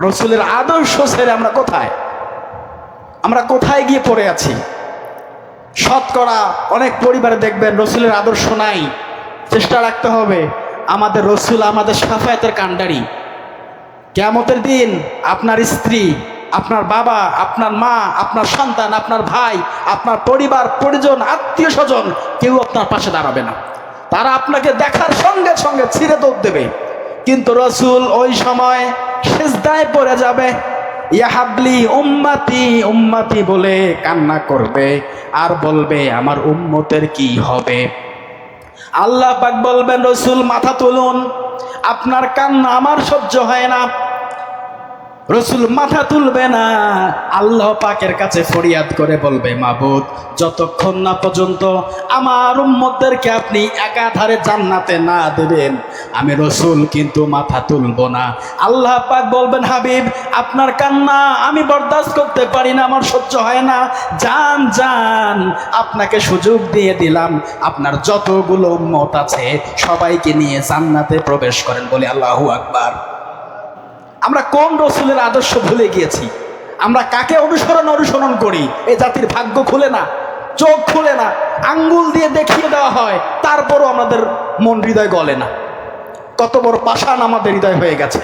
রসুলের আদর্শ ছেড়ে আমরা কোথায়? আমরা কোথায় গিয়ে পড়ে আছি? শতকরা অনেক পরিবারে দেখবেন রসুলের আদর্শ নাই। চেষ্টা রাখতে হবে, আমাদের রসুল আমাদের সাফায়াতের কাণ্ডারি। কেমতের দিন আপনার স্ত্রী, আপনার বাবা, আপনার মা, আপনার সন্তান, আপনার ভাই, আপনার পরিবার, পরিজন, আত্মীয় স্বজন কেউ আপনার পাশে দাঁড়াবে না। তারা আপনাকে দেখার সঙ্গে সঙ্গে ছিঁড়ে দৌড় দেবে। কিন্তু রসুল ওই সময় সেজদায় পড়ে যাবে। ইয়াহাবলি উম্মাতি উম্মাতি বলে কান্না করবে আর বলবে, আমার উম্মতের কি হবে? আল্লাহ পাক বলবেন, রসুল, মাথা তুলুন। আপনার কান্না আমার সহ্য হয় না। রসুল মাথা তুলবে না। আল্লাহ পাকের কাছে ফরিয়াদ করে বলবে, মাবুদ, যতক্ষণ না পর্যন্ত আমার উম্মতদেরকে আপনি একাধারে জান্নাতে না দেবেন, আমি রসুল কিন্তু মাথা তুলব না। আল্লাহ পাক বলবেন, হাবিব, আপনার কান্না আমি বরদাস্ত করতে পারি না, আমার সহ্য হয় না। যান যান, আপনাকে সুযোগ দিয়ে দিলাম। আপনার যতগুলো উম্মত আছে, সবাইকে নিয়ে জান্নাতে প্রবেশ করেন বলে আল্লাহু আকবার। আমরা কোন রসুলের আদর্শ ভুলে গিয়েছি? আমরা কাকে অনুসরণ অনুসরণ করি? এ জাতির ভাগ্য খুলে না, চোখ খুলে না, আঙ্গুল দিয়ে দেখিয়ে দেওয়া হয়, তারপরও আমাদের মন হৃদয় গলে না। কত বড় পাষাণ আমাদের হৃদয় হয়ে গেছে।